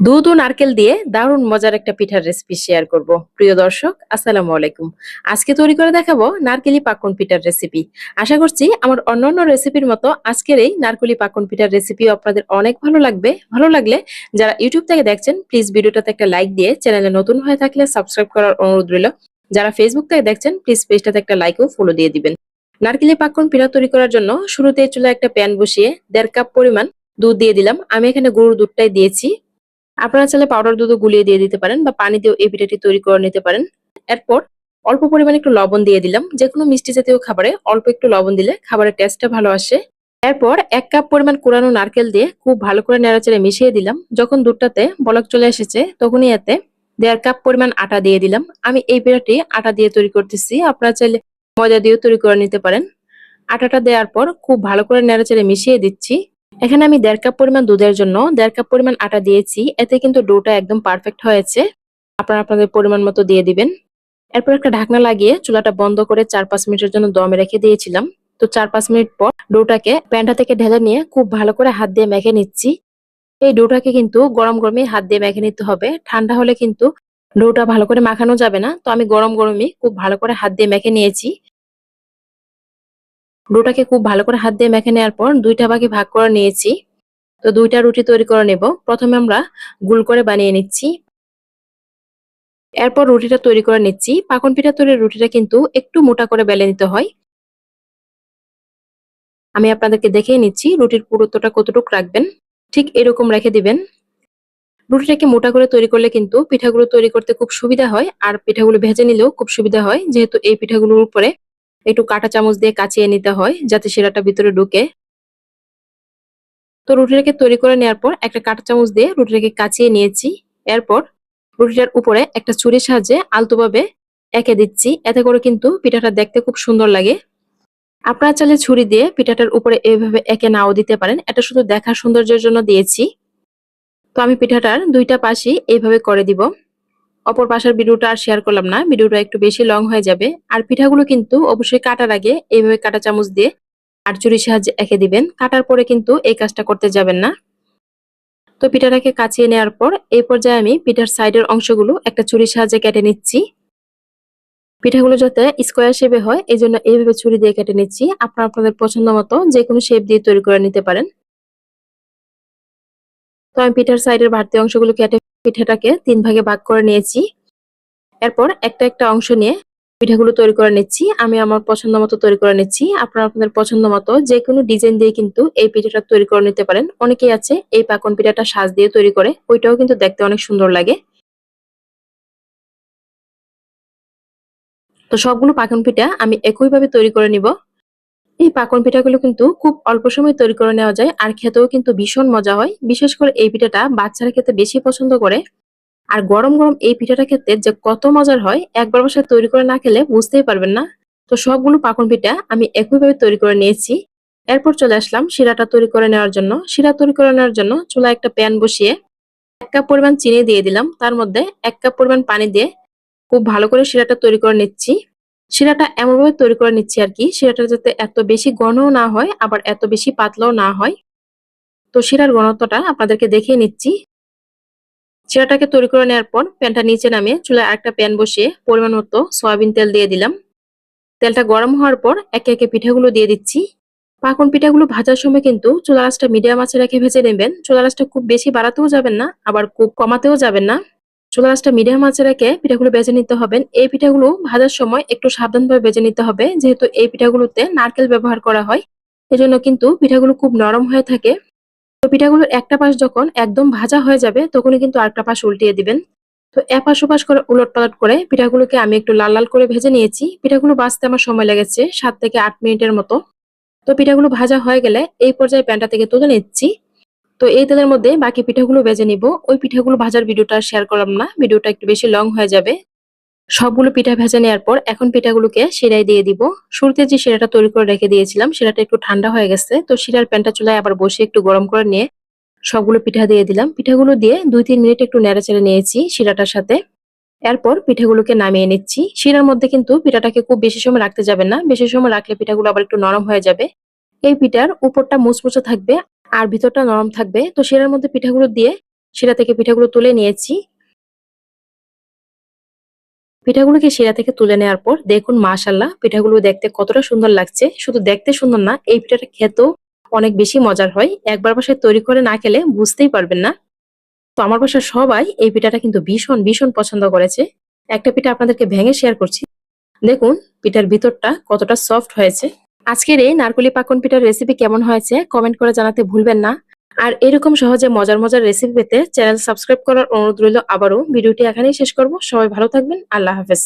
দুধ ও নারকেল দিয়ে দারুণ মজার একটা পিঠার রেসিপি শেয়ার করব। প্রিয় দর্শক, আসসালামু আলাইকুম। আজকে তৈরি করে দেখাবো নারকেলি পাকন পিঠার রেসিপি আশা করছি আমার অন্যান্য রেসিপির মতো আজকের এই নারকেলি পাকন পিঠার রেসিপি আপনাদের অনেক ভালো লাগবে। ভালো লাগলে যারা ইউটিউব থেকে দেখছেন প্লিজ ভিডিওটাতে একটা লাইক দিয়ে চ্যানেলে নতুন হয়ে থাকলে সাবস্ক্রাইব করার অনুরোধ রইল। যারা ফেসবুক থেকে দেখছেন প্লিজ পেজটাতে একটা লাইক ও ফলো দিয়ে দিবেন। নারকেলি পাকন পিঠা তৈরি করার জন্য শুরুতে চুলা একটা প্যান বসিয়ে দেড় কাপ পরিমাণ দুধ দিয়ে দিলাম। আমি এখানে গরুর দুধটাই দিয়েছি। আপনারা চাইলে পাউডার দুধও গুলিয়ে দিয়ে দিতে পারেন বা পানি দিয়েও এই পিঠাটি তৈরি করে নিতে পারেন। এরপর অল্প পরিমাণে একটু লবণ দিয়ে দিলাম। যে কোনো মিষ্টি জাতীয় খাবারে অল্প একটু লবণ দিলে খাবারের টেস্টটা ভালো আসে। এরপর এক কাপ পরিমাণ কোরানো নারকেল দিয়ে খুব ভালো করে নেড়াচেড়ে মিশিয়ে দিলাম। যখন দুধটাতে বলক চলে এসেছে, তখনই এতে দেড় কাপ পরিমাণ আটা দিয়ে দিলাম। আমি এই পিঠাটি আটা দিয়ে তৈরি করতেছি। আপনারা চাইলে ময়দা দিয়েও তৈরি করে নিতে পারেন। আটাটা দেওয়ার পর খুব ভালো করে নেড়াচেড়ে মিশিয়ে দিচ্ছি। এখানে আমি দেড় কাপ পরিমাণ দুধের জন্য দেড় কাপ পরিমাণ আটা দিয়েছি। এতে কিন্তু ডোটা একদম পারফেক্ট হয়েছে। আপনারা আপনাদের পরিমাণ মতো দিয়ে দিবেন। এরপর একটা ঢাকনা লাগিয়ে চুলাটা বন্ধ করে চার পাঁচ মিনিটের জন্য দমে রেখে দিয়েছিলাম। তো চার পাঁচ মিনিট পর ডোটাকে প্যানটা থেকে ঢেলে নিয়ে খুব ভালো করে হাত দিয়ে মেখে নিচ্ছি। এই ডোটাকে কিন্তু গরম গরমে হাত দিয়ে মেখে নিতে হবে। ঠান্ডা হলে কিন্তু ডোটা ভালো করে মাখানো যাবে না। তো আমি গরম গরমই খুব ভালো করে হাত দিয়ে মেখে নিয়েছি। ডোটাকে খুব ভালো করে হাত দিয়ে মেখে নেওয়ার পর দুইটা ভাগে ভাগ করে নিয়েছি। তো দুইটা রুটি তৈরি করে নেব। প্রথমে আমরা গুল করে বানিয়ে নিচ্ছি। এরপর রুটিটা তৈরি করে নিচ্ছি। পাকন পিঠা তৈরির রুটিটা কিন্তু একটু মোটা করে বেলে নিতে হয়। আমি আপনাদেরকে দেখিয়ে নিচ্ছি রুটির পুরুত্বটা কতটুকু রাখবেন। ঠিক এরকম রেখে দিবেন। রুটিটাকে মোটা করে তৈরি করলে কিন্তু পিঠাগুলো তৈরি করতে খুব সুবিধা হয়। আর পিঠাগুলো ভেজে নিলেও খুব সুবিধা হয়। যেহেতু এই পিঠাগুলোর উপরে একটু কাঁটা চামচ দিয়ে কাচিয়ে নিতে হয় যাতে শিরাটা ভিতরে ঢুকে। তো রুটিটাকে তৈরি করে নেওয়ার পর একটা কাঁটা চামচ দিয়ে রুটিটাকে কাচিয়ে নিয়েছি। এরপর রুটিটার উপরে একটা ছুরির সাহায্যে আলতোভাবে এঁকে দিচ্ছি। এতে করে কিন্তু পিঠাটা দেখতে খুব সুন্দর লাগে। আপনারা চাইলে ছুরি দিয়ে পিঠাটার উপরে এইভাবে এঁকে নাও দিতে পারেন। এটা শুধু দেখার সৌন্দর্যের জন্য দিয়েছি। তো আমি পিঠাটার দুইটা পাশই এইভাবে করে দিব। অপর পাশের ভিডিওটা আর শেয়ার করলাম না, ভিডিওটা একটু বেশি লং হয়ে যাবে। আর পিঠাগুলো কিন্তু অবশ্যই কাটার আগে এইভাবে কাটা চামচ দিয়ে আর চুরির সাহায্যে এঁকে দিবেন। কাটার পরে কিন্তু এই কাজটা করতে যাবেন না। তো পিঠাটাকে কাচিয়ে নেওয়ার পর এই পর্যায়ে আমি পিঠার সাইডের অংশগুলো একটা চুরির সাহায্যে কেটে নিচ্ছি। পিঠাগুলো যাতে স্কোয়ার শেপে হয় এই জন্য এইভাবে ছুরি দিয়ে কেটে নিচ্ছি। আপনারা আপনাদের পছন্দ মতো যে কোনো শেপ দিয়ে তৈরি করে নিতে পারেন। তো আমি পিঠার সাইডের বাড়তি অংশগুলো কেটে পিঠাটাকে তিন ভাগে ভাগ করে নিয়েছি। এরপর একটা একটা অংশ নিয়ে পিঠাগুলো তৈরি করে নিচ্ছি। আমি আমার পছন্দ মতো তৈরি করে নিচ্ছি। আপনারা আপনাদের পছন্দ মতো যে কোনো ডিজাইন দিয়ে কিন্তু এই পিঠাটা তৈরি করে নিতে পারেন। অনেকেই আছে এই পাকন পিঠাটা সাজ দিয়ে তৈরি করে, ওইটাও কিন্তু দেখতে অনেক সুন্দর লাগে। তো সবগুলো পাকন পিঠা আমি একইভাবে তৈরি করে নিব। এই পাকন পিঠাগুলো কিন্তু খুব অল্প সময় তৈরি করে নেওয়া যায় আর খেতেও কিন্তু ভীষণ মজা হয়। বিশেষ করে এই পিঠাটা বাচ্চারা খেতে বেশি পছন্দ করে। আর গরম গরম এই পিঠাটা খেতে যে কত মজার হয়, একবার বাসায় তৈরি করে না খেলে বুঝতেই পারবেন না। তো সবগুলো পাকন পিঠা আমি একইভাবে তৈরি করে নিয়েছি। এরপর চলে আসলাম শিরাটা তৈরি করে নেওয়ার জন্য। শিরা তৈরি করে নেওয়ার জন্য চুলা একটা প্যান বসিয়ে এক কাপ পরিমাণ চিনি দিয়ে দিলাম। তার মধ্যে এক কাপ পরিমাণ পানি দিয়ে খুব ভালো করে শিরাটা তৈরি করে নিচ্ছি। শিরাটা এমনভাবে তৈরি করে নিচ্ছি আর কি। শিরাটা যাতে এত বেশি ঘনও না হয়, আবার এত বেশি পাতলাও না হয়। তো শিরার ঘনত্বটা আপনাদেরকে দেখিয়ে নিচ্ছি। শিরাটাকে তৈরি করে নেওয়ার পর প্যানটা নিচে নামিয়ে চুলায় আরেকটা প্যান বসিয়ে পরিমাণ মতো সয়াবিন তেল দিয়ে দিলাম। তেলটা গরম হওয়ার পর একে একে পিঠাগুলো দিয়ে দিচ্ছি। পাকন পিঠাগুলো ভাজার সময় কিন্তু চুলা আঁচটা মিডিয়াম আঁচে রেখে ভেজে নেবেন। চুলা আঁচটা খুব বেশি বাড়াতেও যাবেন না, আবার খুব কমাতেও যাবেন না। চুলা আঁচটা মিডিয়াম আঁচে রেখে পিঠাগুলো বেজে নিতে হবেন এই পিঠাগুলো ভাজার সময় একটু সাবধানভাবে বেজে নিতে হবে, যেহেতু এই পিঠাগুলোতে নারকেল ব্যবহার করা হয়। এজন্য কিন্তু পিঠাগুলো খুব নরম হয়ে থাকে। তো পিঠাগুলোর একটা পাশ যখন একদম ভাজা হয়ে যাবে, তখনই কিন্তু আরেকটা পাশ উল্টিয়ে দিবেন। তো এপাশ ওপাশ করে উলট পালট করে পিঠাগুলোকে আমি একটু লাল লাল করে ভেজে নিয়েছি। পিঠাগুলো বাঁচতে আমার সময় লেগেছে সাত থেকে আট মিনিটের মতো। তো পিঠাগুলো ভাজা হয়ে গেলে এই পর্যায়ে প্যানটা থেকে তুলে নিচ্ছি। তো এই তেলের মধ্যে বাকি পিঠাগুলো ভেজে নিব। ওই পিঠাগুলো ভাজার ভিডিওটা শেয়ার করলাম না, ভিডিওটা একটু বেশি লং হয়ে যাবে। সবগুলো পিঠা ভেজে নেওয়ার পর এখন পিঠাগুলোকে শিরায় দিয়ে দিব। শুরুতে যে শিরাটা তৈরি করে রেখে দিয়েছিলাম সেটাটা একটু ঠান্ডা হয়ে গেছে, তো শিরার প্যানটা চুলায় আবার বসে একটু গরম করে নিয়ে সবগুলো পিঠা দিয়ে দিলাম। পিঠাগুলো দিয়ে দুই তিন মিনিট একটু নেড়াচেড়ে নিয়েছি শিরাটার সাথে। এরপর পিঠাগুলোকে নামিয়ে নিচ্ছি। শিরার মধ্যে কিন্তু পিঠাটাকে খুব বেশি সময় রাখতে যাবে না, বেশি সময় রাখলে পিঠাগুলো আবার একটু নরম হয়ে যাবে। এই পিঠার উপরটা মুচমুচে থাকবে আর ভিতরটা নরম থাকবে। তো শিরার মধ্যে পিঠাগুলো দিয়ে শিরা থেকে পিঠাগুলো তুলে নিয়েছি। পিঠাগুলোকে শিরা থেকে তুলে নেওয়ার পর দেখুন মাশাল্লাহ পিঠাগুলো দেখতে কতটা সুন্দর লাগছে। শুধু দেখতে সুন্দর না, এই পিঠাটা খেতেও অনেক বেশি মজার হয়। একবার বাসায় তৈরি করে না খেলে বুঝতেই পারবেন না। তো আমার বাসার সবাই এই পিঠাটা কিন্তু ভীষণ ভীষণ পছন্দ করেছে। একটা পিঠা আপনাদেরকে ভেঙে শেয়ার করছি। দেখুন, পিঠার ভিতরটা কতটা সফট হয়েছে। আজকের এই নারকলি পাকন পিঠার রেসিপি কেমন হয়েছে কমেন্ট করে জানাতে ভুলবেন না। আর এরকম সহজে মজার মজার রেসিপি পেতে চ্যানেল সাবস্ক্রাইব করার অনুরোধ রইল আবারও। ভিডিওটি এখানেই শেষ করব। সবাই ভালো থাকবেন। আল্লাহ হাফেজ।